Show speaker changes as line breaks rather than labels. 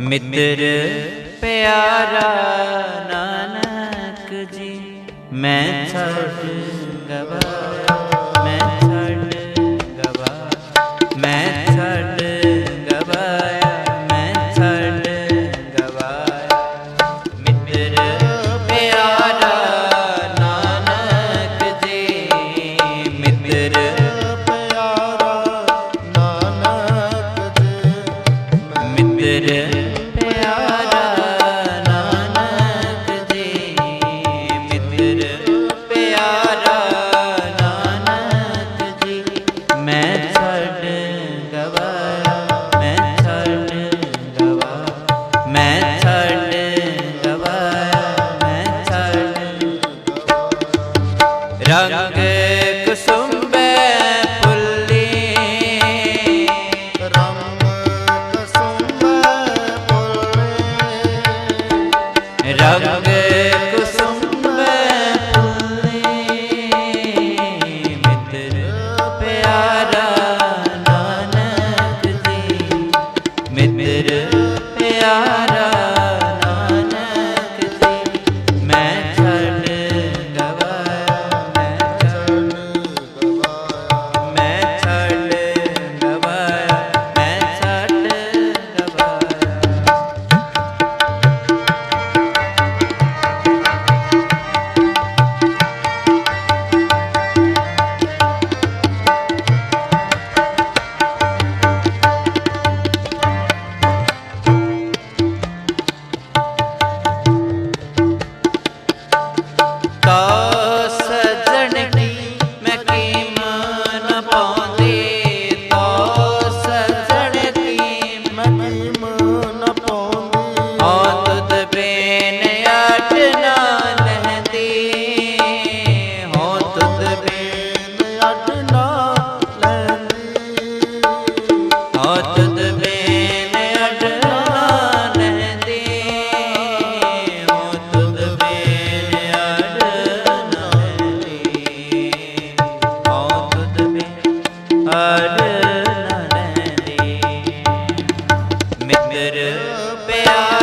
ਮਿੱਤਰ ਪਿਆਰਾ ਨਾਨਕ ਜੀ ਮੈਂ ਛੱਡ ਗਵਾ। યારા ਨਦਰ ਪਿਆ